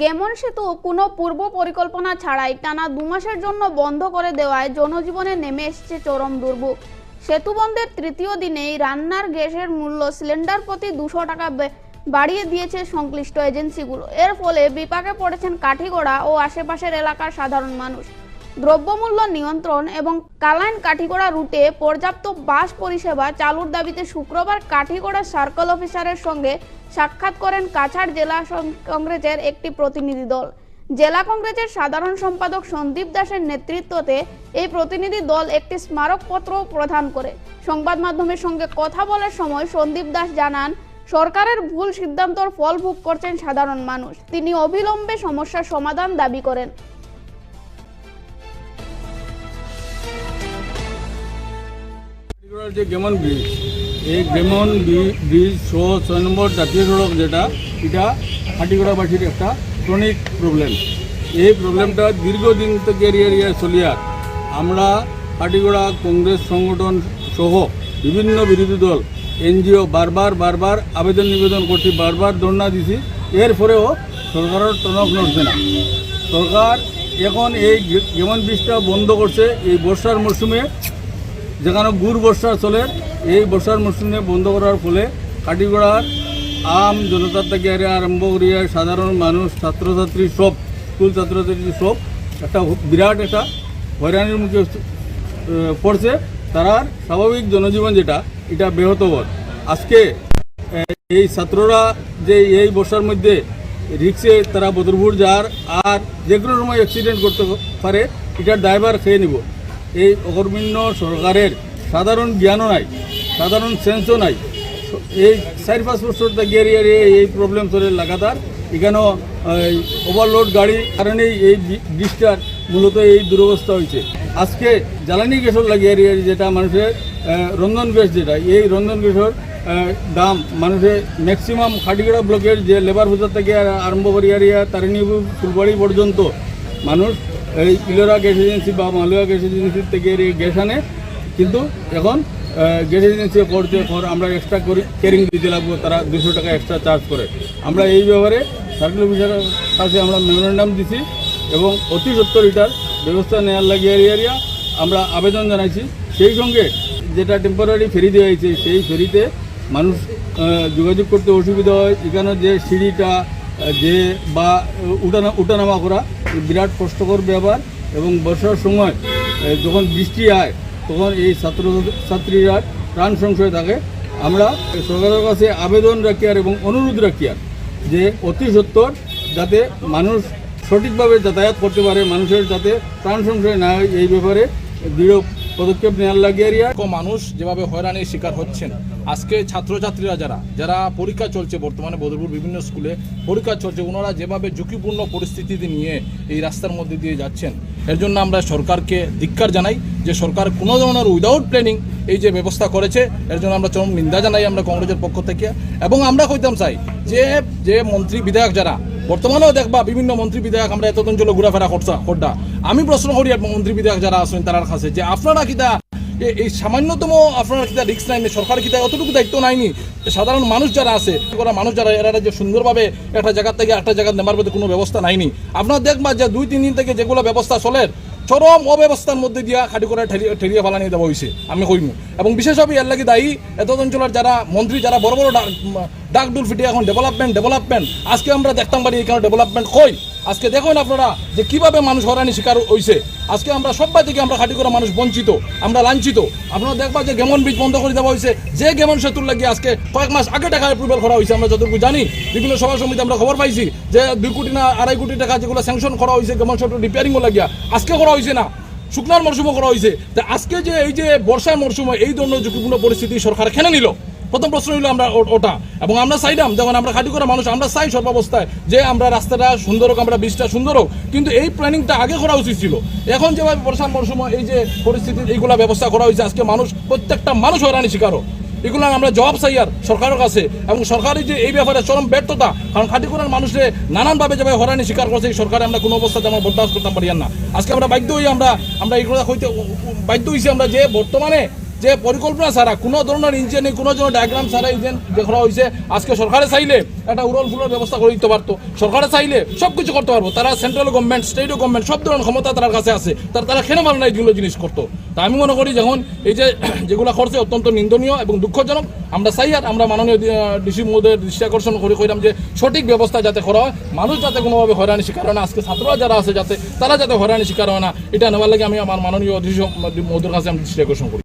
গেমন সেতু কোনো পূর্ব পরিকল্পনা ছাড়াই টানা দু মাসের জন্য বন্ধ করে দেওয়ায় জনজীবনে নেমে এসছে চরম দুর্ভোগ। সেতু বন্ধের তৃতীয় দিনেই রান্নার গ্যাসের মূল্য সিলিন্ডার প্রতি দুশো টাকা বাড়িয়ে দিয়েছে সংশ্লিষ্ট এজেন্সিগুলো। এর ফলে বিপাকে পড়েছেন কাঠিগড়া ও আশেপাশের এলাকার সাধারণ মানুষ। দ্রব্যমূল্য নিয়ন্ত্রণ এবং কালাইন কাঠিগড়া রুটে পর্যাপ্ত বাস পরিষেবা চালুর দাবিতে শুক্রবার কাঠিগড়া সার্কেল অফিসারের সঙ্গে সাক্ষাৎ করেন কাছাড় জেলা কংগ্রেসের একটি প্রতিনিধি দল। জেলা কংগ্রেসের সাধারণ সম্পাদক সন্দীপ দাসের নেতৃত্বতে এই প্রতিনিধি দল একটি স্মারকপত্র প্রদান করে। সংবাদ মাধ্যমের সঙ্গে কথা বলার সময় সন্দীপ দাস জানান, সরকারের ভুল সিদ্ধান্তর ফল ভোগ করছেন সাধারণ মানুষ। তিনি অবিলম্বে সমস্যার সমাধান দাবি করেন। কাটিগড়ার যে গেমন ব্রিজ, এই গেমন ব্রিজ ছয় নম্বর জাতীয় সড়ক যেটা, এটা একটা ক্রনিক প্রবলেম এই প্রবলেমটা দীর্ঘদিন থেকে এরিয়া আমরা কংগ্রেস সংগঠন সহ বিভিন্ন বিরোধী দল, এনজিও বারবার বারবার আবেদন নিবেদন করছি, বারবার ধর্ণা দিছি, এরপরেও সরকারের টনক নড়ছে না। সরকার এখন এই গেমন ব্রিজটা বন্ধ করছে, এই বর্ষার মরশুমে যেখানে গুড় বর্ষা চলে, এই বর্ষার মরশুমে বন্ধ করার ফলে কাটিগড়ার আম জনতার থেকে আরে আরম্ভ করিয়া সাধারণ মানুষ, ছাত্রছাত্রী সব, স্কুল ছাত্রছাত্রী সব, একটা বিরাট একটা হয়রানির মুখে পড়ছে। তারার স্বাভাবিক জনজীবন যেটা, এটা ব্যাহত হওয়ার আজকে এই ছাত্ররা যে এই বর্ষার মধ্যে রিক্সে তারা বদরপুর যার, আর যে কোনো সময় অ্যাক্সিডেন্ট করতে পারে, এটার ড্রাইভার খেয়ে নিব। এই অকর্মণ্য সরকারের সাধারণ জ্ঞানও নাই, সাধারণ সেন্সও নাই। এই চার পাঁচ বছর এরিয়া এই প্রবলেম চলে লাগাতার। এখানেও ওভারলোড গাড়ি কারণেই এই ব্রিজটার মূলত এই দুরবস্থা হয়েছে। আজকে জ্বালানি গ্যাসের লাগে এরিয়া যেটা মানুষের রন্ধন গ্যাস যেটা, এই রন্ধন গ্যাসের দাম মানুষের ম্যাক্সিমাম খাটিগড়া ব্লকের যে লেবার বাজার থেকে আরম্ভ করি এরিয়া তারিণী ফুলবাড়ি পর্যন্ত মানুষ এই ইলোরা গ্যাস এজেন্সি বা মালুয়া গ্যাস এজেন্সির থেকে এই গ্যাস আনে। কিন্তু এখন গ্যাস এজেন্সি করতে কর আমরা এক্সট্রা করি ক্যারিং দিতে লাগবো, তারা দুশো টাকা এক্সট্রা চার্জ করে। আমরা এই ব্যাপারে সার্কেল অফিসারের কাছে আমরা মেমোরেন্ডাম দিছি এবং অতি সত্তর এটার ব্যবস্থা নেওয়ার লাগে এরিয়া আমরা আবেদন জানাইছি। সেই সঙ্গে যেটা টেম্পোরারি ফেরি দেওয়া হয়েছে, সেই ফেরিতে মানুষ যোগাযোগ করতে অসুবিধা হয়। এখানে যে সিঁড়িটা যে বা, উঠানা উঠানামা করা বিরাট কষ্টকর ব্যাপার এবং বর্ষার সময় যখন বৃষ্টি হয়, তখন এই ছাত্র ছাত্রীরা প্রাণ সংশয় থাকে। আমরা সরকারের কাছে আবেদন রাখি আর এবং অনুরোধ রাখি আর যে অতি সত্তর যাতে মানুষ সঠিকভাবে যাতায়াত করতে পারে, মানুষের যাতে প্রাণ সংশয় না হয় এই ব্যাপারে দৃঢ় পদক্ষেপ নেওয়ার লাগে মানুষ যেভাবে হয়রানির শিকার হচ্ছেন, আজকে ছাত্রছাত্রীরা যারা যারা পরীক্ষা চলছে বর্তমানে বদরপুর বিভিন্ন স্কুলে, পরীক্ষা চলছে, ওনারা যেভাবে ঝুঁকিপূর্ণ পরিস্থিতি নিয়ে এই রাস্তার মধ্যে দিয়ে যাচ্ছেন, এর জন্য আমরা সরকারকে ধিক্কার জানাই যে সরকার কোনো ধরনের উইদাউট প্ল্যানিং এই যে ব্যবস্থা করেছে, এর জন্য আমরা চরম নিন্দা জানাই আমরা কংগ্রেসের পক্ষ থেকে। এবং আমরা কইতাম চাই যে যে মন্ত্রী, বিধায়ক যারা বর্তমানেও দেখবা বিভিন্ন মন্ত্রী বিধায়ক আমরা এত অঞ্চলে ঘোরাফেরা করছা করডা আমি প্রশ্ন করি মন্ত্রী বিধায়ক যারা আছেন তার কাছে যে আপনারা কিতা এই সামান্যতম আপনারা কিতা রিক্স নাইনি সরকার কিতা অতটুকু দায়িত্ব নাইনি? সাধারণ মানুষ যারা আছে মানুষ যারা, এরা যে সুন্দরভাবে একটা জায়গা থেকে একটা জায়গা নেবার মধ্যে কোনো ব্যবস্থা নাইনি। আপনারা দেখবা যে দুই, তিন দিন থেকে যেগুলো ব্যবস্থা চলে, চরম অব্যবস্থার মধ্যে দিয়া খাটি করে ঠেলিয়ে ঠেলিয়ে ফালানি দেওয়া হয়েছে আমি কইমু। এবং বিশেষভাবে এর লাগি দায়ী এত অঞ্চলের যারা মন্ত্রী, যারা বড় বড় ডাক- ডাক ফিটে এখন ডেভেলপমেন্ট ডেভেলপমেন্ট আজকে আমরা দেখতাম পারি এখানে ডেভেলপমেন্ট কই? আজকে দেখুন আপনারা যে কীভাবে মানুষ হরানি শিকার হয়েছে আজকে আমরা সবাই থেকে আমরা খাটি করা মানুষ বঞ্চিত, আমরা লাঞ্ছিত। আপনারা দেখবা যে গেমন বীজ বন্ধ করে দেওয়া হয়েছে যে গেমন সেতুর লাগিয়ে আজকে কয়েক মাস আগে টাকা অ্যাপ্রুভাল করা হয়েছে আমরা যতটুকু জানি। বিভিন্ন সভা সমিতি আমরা খবর পাইছি যে দুই কোটি না আড়াই কোটি টাকা যেগুলো স্যাংশন করা হয়েছে গেমন সেতু রিপেয়ারিংও লাগিয়া, আজকে করা হয়েছে না। শুকনার মরশুমও করা হয়েছে তা আজকে যে এই যে বর্ষার মরশুমে এই ধরনের ঝুঁকিপূর্ণ পরিস্থিতি সরকার খেলে নিল? প্রথম প্রশ্ন হইল আমরা ওটা। এবং আমরা চাইলাম, যখন আমরা খাটি করা মানুষ, আমরা চাই সর্বাবস্থায় যে আমরা রাস্তাটা সুন্দর হোক, আমরা বীজটা সুন্দর হোক। কিন্তু এই প্ল্যানিংটা আগে করা উচিত ছিল। এখন যেভাবে বর্ষা মরশুমে এই যে পরিস্থিতি এইগুলা ব্যবস্থা করা হয়েছে, আজকে মানুষ, প্রত্যেকটা মানুষ হয়রানি শিকার হোক। এগুলো আমরা জবাব চাই আর সরকারের কাছে। এবং সরকারের যে এই ব্যাপারে চরম ব্যর্থতা, কারণ খাটি করার মানুষের নানানভাবে যেভাবে হরানি স্বীকার করছে, এই সরকারে আমরা কোনো অবস্থাতে আমরা বরদাস্ত করতে পারি না। আজকে আমরা বাধ্য হই আমরা আমরা এইগুলো হইতে বাধ্য হয়েছি আমরা যে বর্তমানে যে পরিকল্পনা ছাড়া, কোনো ধরনের ইঞ্জিনিয়ারিং কোনো ধরনের ডায়াগ্রাম ছাড়া ইঞ্জিন করা হয়েছে আজকে সরকারে চাইলে একটা উড়ন ফুলের ব্যবস্থা করে দিতে পারতো। সরকারে চাইলে সব কিছু করতে পারব। তারা সেন্ট্রাল গভর্নমেন্ট স্টেট গভর্নমেন্ট সব ধরনের ক্ষমতা তার কাছে আছে। তার তারা কেন পারে না এইগুলো জিনিস করতো? তা আমি মনে করি যখন এই যে যেগুলো করছে অত্যন্ত নিন্দনীয় এবং দুঃখজনক, আমরা চাই আর আমরা মাননীয় ডিসি মহোদয়ের দৃষ্টি আকর্ষণ করে কইলাম যে সঠিক ব্যবস্থা যাতে করা হয়। মানুষ যাতে কোনোভাবে হয়রানি শিকার হয় না, আজকে ছাত্ররা যারা আছে যাতে, তারা যাতে হয়রানি শিকার হয় না, এটা নেওয়ার লাগে আমি আমার মাননীয় ডিসি মহোদয়ের কাছে আমি দৃষ্টি আকর্ষণ করি।